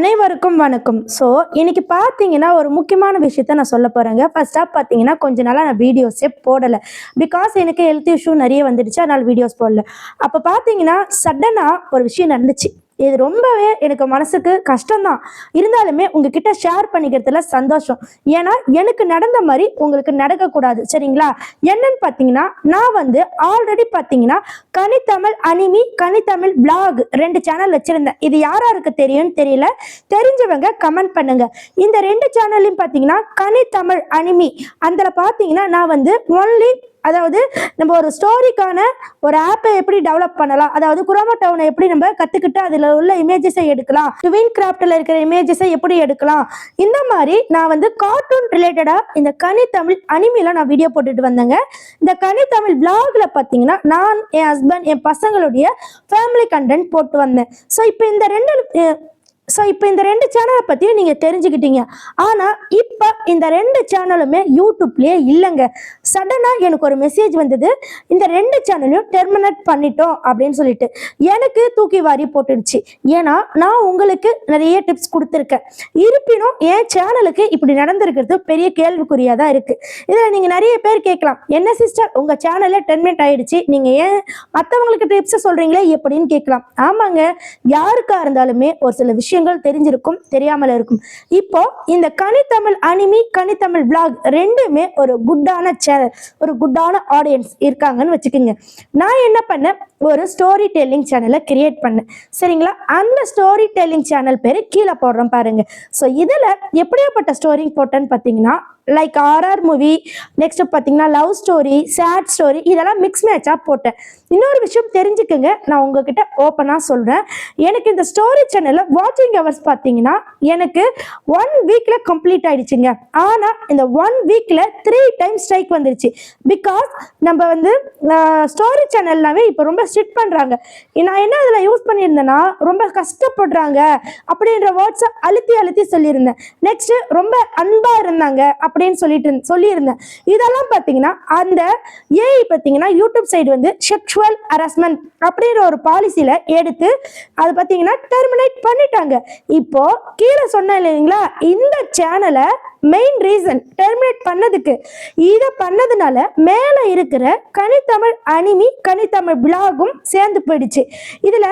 அனைவருக்கும் வணக்கம். ஸோ இன்னைக்கு பார்த்தீங்கன்னா ஒரு முக்கியமான விஷயத்த நான் சொல்ல போகிறேங்க ஃபர்ஸ்ட் ஆஃப் பார்த்தீங்கன்னா கொஞ்ச நாளாக நான் வீடியோஸே போடலை. பிகாஸ் எனக்கு ஹெல்த் இஷ்யூ நிறைய வந்துடுச்சு அதனால் வீடியோஸ் போடல. அப்போ பார்த்தீங்கன்னா சடனாக ஒரு விஷயம் நடந்துச்சு. இது ரொம்பவே எனக்கு மனசுக்கு கஷ்டம்தான். இருந்தாலுமே உங்ககிட்ட ஷேர் பண்ணிக்கிறதுல சந்தோஷம். ஏன்னா எனக்கு நடந்த மாதிரி உங்களுக்கு நடக்கக்கூடாது. சரிங்களா? என்னன்னு பார்த்தீங்கன்னா நான் வந்து ஆல்ரெடி பார்த்தீங்கன்னா கனித்தமிழ் அனிமி கனித்தமிழ் பிளாக் ரெண்டு சேனல் வச்சிருந்தேன். இது யாராருக்கு தெரியும்னு தெரியல? தெரிஞ்சவங்க கமெண்ட் பண்ணுங்க. இந்த ரெண்டு சேனல்லையும் பார்த்தீங்கன்னா கனித்தமிழ் அனிமி. அதில் பார்த்தீங்கன்னா நான் வந்து ஒன்லி அதாவது நம்ம ஒரு ஸ்டோரிக்கான ஒரு ஆப்பை எப்படி டெவலப் பண்ணலாம்? அதாவது குரோமா டவுனை எப்படி நம்ம கற்றுக்கிட்டு அதில் உள்ள இமேஜஸை எடுக்கலாம்? ட்வின் கிராஃப்டில் இருக்கிற இமேஜஸை எப்படி எடுக்கலாம்? இந்த மாதிரி நான் வந்து கார்ட்டூன் ரிலேட்டடாக இந்த கனி தமிழ் நான் வீடியோ போட்டுட்டு வந்தேங்க. இந்த கனி தமிழ் பிளாக்ல பார்த்தீங்கன்னா நான் என் ஹஸ்பண்ட் என் பசங்களுடைய ஃபேமிலி கண்டென்ட் போட்டு வந்தேன். ஸோ இப்போ இந்த ரெண்டு ஸோ இப்போ இந்த ரெண்டு சேனலை பற்றியும் நீங்கள் தெரிஞ்சுக்கிட்டீங்க. ஆனால் இப்போ இந்த ரெண்டு சேனலுமே யூடியூப்லேயே இல்லைங்க. சடனாக எனக்கு ஒரு மெசேஜ் வந்தது. இந்த ரெண்டு சேனலையும் டெர்மினேட் பண்ணிட்டோம் அப்படின்னு சொல்லிட்டு. எனக்கு தூக்கி வாரி போட்டுடுச்சு. ஏன்னா நான் உங்களுக்கு நிறைய டிப்ஸ் கொடுத்துருக்கேன். இருப்பினும் என் சேனலுக்கு இப்படி நடந்திருக்கிறது பெரிய கேள்விக்குறியாக தான் இருக்குது இதில் நீங்கள் நிறைய பேர் கேட்கலாம். என்ன சிஸ்டர் உங்கள் சேனலே டெர்மினேட் ஆகிடுச்சு நீங்கள் ஏன் மற்றவங்களுக்கு டிப்ஸை சொல்கிறீங்களே எப்படின்னு கேட்கலாம். ஆமாங்க. யாருக்காக இருந்தாலுமே ஒரு சில விஷயம் விஷயங்கள் தெரிஞ்சிருக்கும் தெரியாமல் இருக்கும். இப்போ இந்த கனித்தமிழ் அனிமி கனித்தமிழ் பிளாக் ரெண்டுமே ஒரு குட்டான சேனல் ஒரு குட்டான ஆடியன்ஸ் இருக்காங்கன்னு வச்சுக்கோங்க. நான் என்ன பண்ணேன்? ஒரு ஸ்டோரி டெல்லிங் சேனலை கிரியேட் பண்ணேன் சரிங்களா? அந்த ஸ்டோரி டெல்லிங் சேனல் பேர் கீழே போடுறோம் பாருங்க. ஸோ இதில் எப்படியாப்பட்ட ஸ்டோரி போட்டேன்னு பார்த்தீங்கன்னா லைக் ஆர்ஆர் மூவி நெக்ஸ்ட் பார்த்தீங்கன்னா லவ் ஸ்டோரி சேட் ஸ்டோரி இதெல்லாம் மிக்ஸ் மேட்சாக போட்டேன். இன்னொரு விஷயம் தெரிஞ்சுக்குங்க. நான் உங்ககிட்ட ஓப்பனாக சொல்கிறேன் எனக்கு இந்த ஸ்டோரி சேனலில் வாட்சிங் ஹவர்ஸ் பார்த்தீங்கன்னா எனக்கு ஒன் வீக்கில் கம்ப்ளீட் ஆயிடுச்சுங்க. ஆனால் இந்த ஒன் வீக்கில் த்ரீ டைம் ஸ்ட்ரைக் வந்துருச்சு. பிகாஸ் நம்ம வந்து ஸ்டோரி சேனல்னாவே இப்போ ரொம்ப ஸ்டிட் பண்ணுறாங்க நான் என்ன அதில் யூஸ் பண்ணியிருந்தேன்னா ரொம்ப கஷ்டப்படுறாங்க அப்படின்ற வேர்ட்ஸை அழுத்தி அழுத்தி சொல்லியிருந்தேன். நெக்ஸ்ட் ரொம்ப அன்பாக இருந்தாங்க அப்படின்னு சொல்லிட்டு சொல்லியிருந்தேன். இதெல்லாம் பார்த்தீங்கன்னா அந்த ஏஐ பார்த்தீங்கன்னா யூடியூப் சைடு வந்து செக்ஷுவல் ஹராஸ்மெண்ட் அப்படின்ற ஒரு பாலிசியில் எடுத்து அது பார்த்தீங்கன்னா டெர்மினேட் பண்ணிட்டாங்க. இப்போ கீழே சொன்னேன் இல்லைங்களா இந்த சேனலை மெயின் ரீசன் டெர்மினேட் பண்ணதுக்கு. இதை பண்ணதுனால மேலே இருக்கிற கனித்தமிழ் அனிமி கனித்தமிழ் பிளாகும் சேர்ந்து போயிடுச்சு. இதில்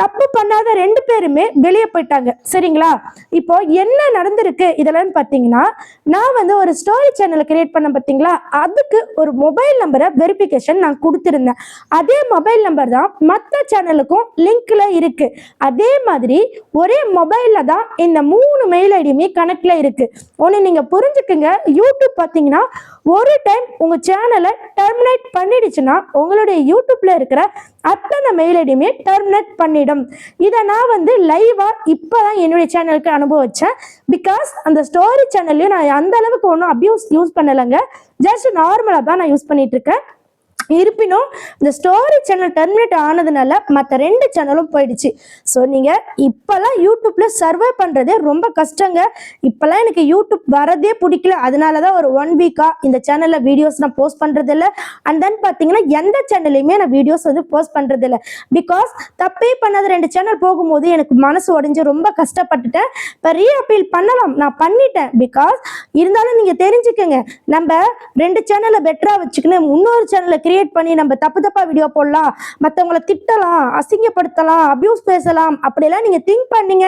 தப்பு பண்ணாத ரெண்டு பேருமே வெளியே போயிட்டாங்க. சரிங்களா? இப்போ என்ன நடந்திருக்கு இதெல்லாம் பார்த்தீங்கன்னா நான் வந்து ஒரு ஸ்டோரி சேனலை கிரியேட் பண்ண பார்த்தீங்களா? அதுக்கு ஒரு மொபைல் நம்பரை வெரிஃபிகேஷன் நான் கொடுத்துருந்தேன். அதே மொபைல் நம்பர் தான் மற்ற சேனலுக்கும் லிங்க்ல இருக்கு. அதே மாதிரி ஒரே மொபைலில் தான் இந்த மூணு மெயில் ஐடியுமே கணக்கில் இருக்கு. ஒன்று நீங்கள் புரிஞ்சுக்குங்க. யூடியூப் பார்த்தீங்கன்னா ஒரு டைம் உங்கள் சேனலை டெர்மினேட் பண்ணிடுச்சுன்னா உங்களுடைய யூடியூப்ல இருக்கிற அத்தனை மெயில் ஐடியுமே டெர்மினேட் பண்ணிடும். இதை நான் வந்து லைவாக இப்போ தான் என்னுடைய சேனலுக்கு அனுபவிச்சேன். பிகாஸ் அந்த ஸ்டோரி சேனல்லையும் நான் அந்த அளவுக்கு ஒன்றும் அப்யூஸ் யூஸ் பண்ணலைங்க. ஜஸ்ட் நார்மலாக தான் நான் யூஸ் பண்ணிட்டு இருக்கேன். இருப்பினும் இந்த ஸ்டோரி சேனல் டெர்மினேட் ஆனதுனால மற்ற ரெண்டு சேனலும் போயிடுச்சு. ஸோ நீங்கள் இப்போல்லாம் யூடியூப்பில் சர்வே பண்ணுறதே ரொம்ப கஷ்டங்க. இப்போல்லாம் எனக்கு யூடியூப் வரதே பிடிக்கல. அதனால தான் ஒரு ஒன் வீக்காக இந்த சேனலில் வீடியோஸ் நான் போஸ்ட் பண்ணுறதில்ல அண்ட் தென் பார்த்தீங்கன்னா எந்த சேனல்லையுமே நான் வீடியோஸ் வந்து போஸ்ட் பண்ணுறதில்ல பிகாஸ் தப்பே பண்ணாத ரெண்டு சேனல் போகும்போது எனக்கு மனசு உடைஞ்சு ரொம்ப கஷ்டப்பட்டுட்டேன். இப்போ ரீஅப்பீல் பண்ணலாம். நான் பண்ணிட்டேன். பிகாஸ் இருந்தாலும் நீங்கள் தெரிஞ்சுக்கங்க. நம்ம ரெண்டு சேனலை பெட்டராக வச்சுக்கணும். இன்னொரு சேனலை கிரியேட் பண்ணி நம்ம தப்பு தப்பாக வீடியோ போடலாம் மற்றவங்கள திட்டலாம் அசிங்கப்படுத்தலாம் அபியூஸ் பேசலாம் அப்படிலாம் நீங்கள் திங்க் பண்ணீங்க.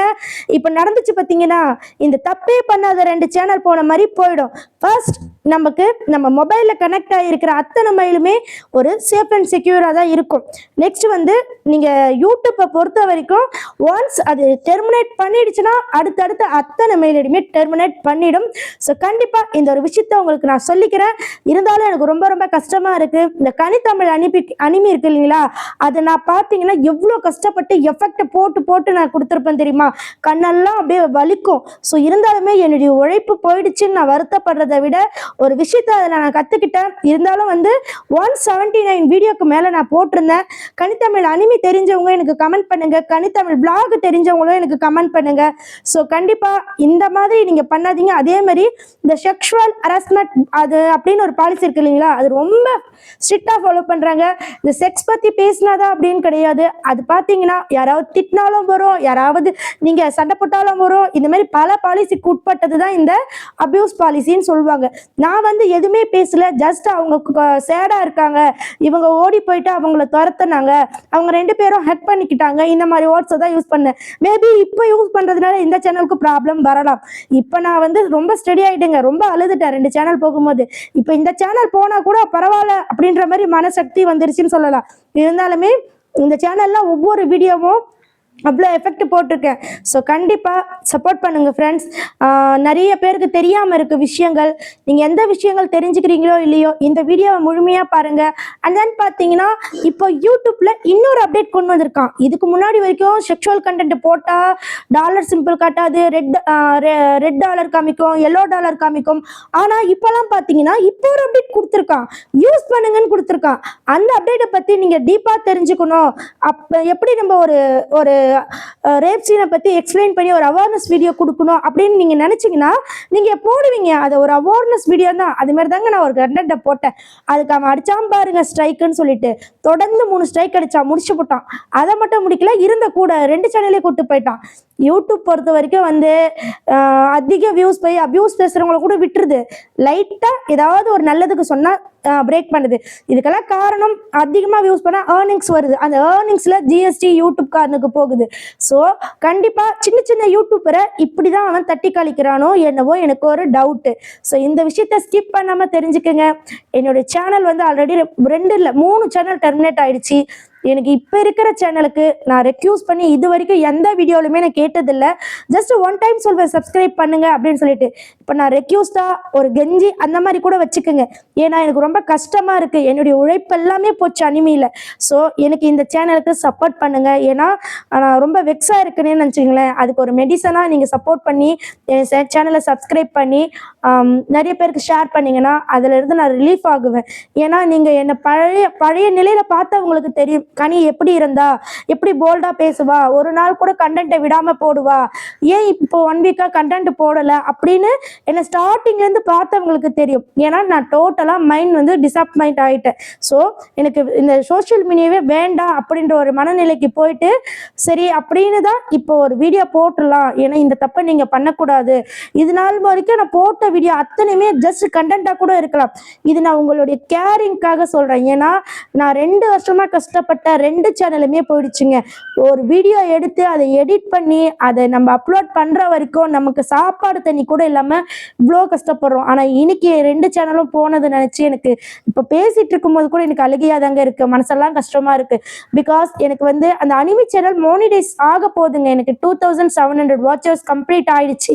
இப்போ நடந்துச்சு பார்த்தீங்கன்னா இந்த தப்பே பண்ணாத ரெண்டு சேனல் போன மாதிரி போயிடும். ஃபர்ஸ்ட் நமக்கு நம்ம மொபைலில் கனெக்ட் ஆகிருக்கிற அத்தனை மைலுமே ஒரு சேஃப் அண்ட் செக்யூராக தான் இருக்கும். நெக்ஸ்ட் வந்து நீங்கள் யூடியூப்பை பொறுத்த வரைக்கும் ஒன்ஸ் அது டெர்மினேட் பண்ணிடுச்சுன்னா அடுத்தடுத்த அத்தனை மெயில் ஐடியுமே டெர்மினேட் பண்ணிடும். ஸோ கண்டிப்பாக இந்த ஒரு விஷயத்த உங்களுக்கு நான் சொல்லிக்கிறேன். இருந்தாலும் எனக்கு ரொம்ப ரொம்ப கஷ்டமாக இருக்குது இந்த கனித்தமிழ் அனுப்பி அனிமி இருக்கு இல்லைங்களா அதை நான் பார்த்தீங்கன்னா எவ்வளோ கஷ்டப்பட்டு எஃபெக்டை போட்டு போட்டு நான் கொடுத்துருப்பேன் தெரியுமா? கண்ணெல்லாம் அப்படியே வலிக்கும். ஸோ இருந்தாலுமே என்னுடைய உழைப்பு போயிடுச்சுன்னு நான் வருத்தப்படுறதை விட ஒரு விஷயத்த அதில் நான் கற்றுக்கிட்டேன் இருந்தாலும் வந்து ஒன் செவன்ட்டி நைன் வீடியோக்கு மேலே நான் போட்டிருந்தேன். கனித்தமிழ் அனிமி தெரிஞ்சவங்க எனக்கு கமெண்ட் பண்ணுங்க. கனித்தமிழ் பிளாக் தெரிஞ்சவங்களும் எனக்கு கமெண்ட் பண்ணுங்க. ஸோ கண்டிப்பாக இந்த மாதிரி நீங்கள் பண்ணாதீங்க. அதே மாதிரி இந்த செக்ஷுவல் ஹராஸ்மெண்ட் அது அப்படின்னு ஒரு பாலிசி இருக்கு இல்லைங்களா? அது ரொம்ப ஸ்ட்ரிக்ட் ஸ்ட்ரிக்டாக ஃபாலோ பண்ணுறாங்க இந்த செக்ஸ் பற்றி பேசினாதான் அப்படின்னு கிடையாது. அது பார்த்தீங்கன்னா யாராவது திட்டினாலும் வரும் யாராவது நீங்கள் சண்டை போட்டாலும் வரும். இந்த மாதிரி பல பாலிசிக்கு உட்பட்டது தான் இந்த அபியூஸ் பாலிசின்னு சொல்லுவாங்க. நான் வந்து எதுவுமே பேசல ஜஸ்ட் அவங்க சேடாக இருக்காங்க. இவங்க ஓடி போயிட்டு அவங்கள துரத்துனாங்க. அவங்க ரெண்டு பேரும் ஹெக் பண்ணிக்கிட்டாங்க. இந்த மாதிரி வேர்ட்ஸை தான் யூஸ் பண்ணேன். மேபி இப்போ யூஸ் பண்ணுறதுனால இந்த சேனலுக்கு ப்ராப்ளம் வரலாம். இப்போ நான் வந்து ரொம்ப ஸ்டடி ஆகிட்டேங்க ரொம்ப அழுதுட்டேன். ரெண்டு சேனல் போகும்போது. இப்போ இந்த சேனல் போனால் கூட பரவாயில்ல அப்படின்ற மாதிரி மனசக்தி வந்துருச்சுன்னு சொல்லலாம். இருந்தாலுமே இந்த சேனல்ல ஒவ்வொரு வீடியோவும் அவ்வளோ எஃபெக்ட் போட்டிருக்கேன். ஸோ கண்டிப்பாக சப்போர்ட் பண்ணுங்கள் ஃப்ரெண்ட்ஸ் நிறைய பேருக்கு தெரியாமல் இருக்க விஷயங்கள். நீங்கள் எந்த விஷயங்கள் தெரிஞ்சுக்கிறீங்களோ இல்லையோ இந்த வீடியோவை முழுமையாக பாருங்கள் அண்ட் தென் பார்த்தீங்கன்னா இப்போ யூடியூப்பில் இன்னொரு அப்டேட் கொண்டு வந்திருக்கான். இதுக்கு முன்னாடி வரைக்கும் செக்ஷுவல் கண்டென்ட் போட்டால் டாலர் சிம்பிள் காட்டாது ரெட் ரெட் டாலர் காமிக்கும் எல்லோ டாலர் காமிக்கும். ஆனால் இப்போலாம் பார்த்தீங்கன்னா இப்போ ஒரு அப்டேட் கொடுத்துருக்கான். யூஸ் பண்ணுங்கன்னு கொடுத்துருக்கான். அந்த அப்டேட்டை பற்றி நீங்கள் டீப்பாக தெரிஞ்சுக்கணும். அப்போ எப்படி நம்ம ஒரு ஒரு ரேப் சீனை பற்றி எக்ஸ்பிளைன் பண்ணி ஒரு அவேர்னஸ் வீடியோ கொடுக்கணும் அப்படின்னு நீங்கள் நினச்சிங்கன்னா நீங்கள் போடுவீங்க. அது ஒரு அவேர்னஸ் வீடியோ தான். அதுமாரி தாங்க நான் ஒரு கண்டென்ட்டை போட்டேன். அதுக்கு அவன் அடிச்சான் பாருங்க ஸ்ட்ரைக்குன்னு சொல்லிட்டு. தொடர்ந்து மூணு ஸ்ட்ரைக் அடிச்சான் முடிச்சு போட்டான். அதை மட்டும் முடிக்கல இருந்த கூட ரெண்டு சேனலே கூட்டு போயிட்டான். யூடியூப் பொறுத்த வரைக்கும் வந்து அதிக வியூஸ் போய் அபியூஸ் பேசுகிறவங்கள கூட விட்டுருது. லைட்டாக ஏதாவது ஒரு நல்லதுக்கு சொன்னால் பிரேக் பண்ணுது. இதுக்கெல்லாம் காரணம் அதிகமாக யூஸ் பண்ணால் ஏர்னிங்ஸ் வருது. அந்த ஏர்னிங்ஸில் ஜிஎஸ்டி யூடியூப் காரனுக்கு போகுது. ஸோ கண்டிப்பாக சின்ன சின்ன யூடியூப்பரை இப்படி தான் அவன் தட்டி கழிக்கிறானோ என்னவோ எனக்கு ஒரு டவுட்டு ஸோ இந்த விஷயத்த ஸ்கிப் பண்ணாமல் தெரிஞ்சுக்கங்க. என்னுடைய சேனல் வந்து ஆல்ரெடி ரெண்டு இல்லை மூணு சேனல் டெர்மினேட் ஆயிடுச்சு. எனக்கு இப்போ இருக்கிற சேனலுக்கு நான் ரெக்யூஸ் பண்ணி இது வரைக்கும் எந்த வீடியோலுமே நான் கேட்டதில்லை. ஜஸ்ட் ஒன் டைம் சொல்வேன் சப்ஸ்கிரைப் பண்ணுங்க அப்படின்னு சொல்லிட்டு. இப்போ நான் ரெக்யூஸ்டா ஒரு கெஞ்சி அந்த மாதிரி கூட வச்சுக்கோங்க. ஏன்னா எனக்கு ரொம்ப கஷ்டமா இருக்கு. என்னுடைய உழைப்பு எல்லாமே போச்சு அனிமையில். ஸோ எனக்கு இந்த சேனலுக்கு சப்போர்ட் பண்ணுங்க. ஏன்னா நான் ரொம்ப வெக்ஸா இருக்குன்னு நினச்சிங்களேன் அதுக்கு ஒரு மெடிசனாக நீங்கள் சப்போர்ட் பண்ணி என் சேனலை சப்ஸ்கிரைப் பண்ணி நிறைய பேருக்கு ஷேர் பண்ணீங்கன்னா அதுல இருந்து நான் ரிலீஃப் ஆகுவேன். ஏன்னா நீங்க என்னை பழைய பழைய நிலையில பார்த்தவங்களுக்கு தெரியும். கனி எப்படி இருந்தா எப்படி போல்டா பேசுவா ஒரு நாள் கூட கண்டென்ட்டை விடாம போடுவா ஏன் இப்போ ஒன் வீக்கா கண்டென்ட் போடல அப்படின்னு என்னை ஸ்டார்டிங்ல இருந்து பார்த்தவங்களுக்கு தெரியும். ஏன்னா நான் டோட்டலா மைண்ட் வந்து டிசப்பாயிண்ட் ஆயிட்டேன். ஸோ எனக்கு இந்த சோஷியல் மீடியாவே வேண்டாம் அப்படின்ற ஒரு மனநிலைக்கு போயிட்டு சரி அப்படின்னு தான் இப்போ ஒரு வீடியோ போட்டுடலாம். ஏன்னா இந்த தப்பை நீங்க பண்ணக்கூடாது. இது நாள் வரைக்கும் நான் போட்ட வீடியோ அத்தனையுமே ஜஸ்ட் கண்டென்ட்டாக கூட இருக்கலாம். இது நான் உங்களுடைய கேரிங்க்காக சொல்கிறேன் ஏன்னா நான் ரெண்டு வருஷமாக கஷ்டப்பட்ட ரெண்டு சேனலுமே போயிடுச்சுங்க. ஒரு வீடியோ எடுத்து அதை எடிட் பண்ணி அதை நம்ம அப்லோட் பண்ணுற வரைக்கும் நமக்கு சாப்பாடு தண்ணி கூட இல்லாமல் இவ்வளோ கஷ்டப்படுறோம். ஆனால் இன்னைக்கு ரெண்டு சேனலும் போனது நினச்சி எனக்கு இப்போ பேசிகிட்டு இருக்கும்போது கூட எனக்கு அழுகையாக தாங்க இருக்குது மனசெல்லாம் கஷ்டமாக இருக்குது பிகாஸ் எனக்கு வந்து அந்த அனிமி சேனல் மோனிடைஸ் ஆக போகுதுங்க. எனக்கு two thousand seven hundred watchers complete ஆயிடுச்சு.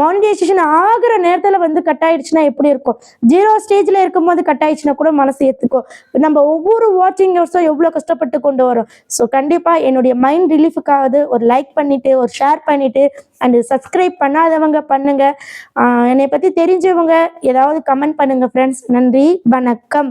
மானிடைசேஷன் ஆகிற நேரத்தில் வந்து கட் ஆயிடுச்சுன்னா எப்படி இருக்கும்? ஜீரோ ஸ்டேஜில் இருக்கும்போது கட் ஆயிடுச்சுன்னா கூட மனசு ஏற்றுக்கும் நம்ம ஒவ்வொரு வாட்சிங் ஹவர்ஸும் எவ்வளோ கஷ்டப்பட்டு கொண்டு வரோம். ஸோ கண்டிப்பாக என்னுடைய மைண்ட் ரிலீஃபுக்காவது ஒரு லைக் பண்ணிட்டு ஒரு ஷேர் பண்ணிவிட்டு அண்ட் சப்ஸ்கிரைப் பண்ணாதவங்க பண்ணுங்க. என்னை பற்றி தெரிஞ்சவங்க ஏதாவது கமெண்ட் பண்ணுங்க ஃப்ரெண்ட்ஸ் நன்றி வணக்கம்.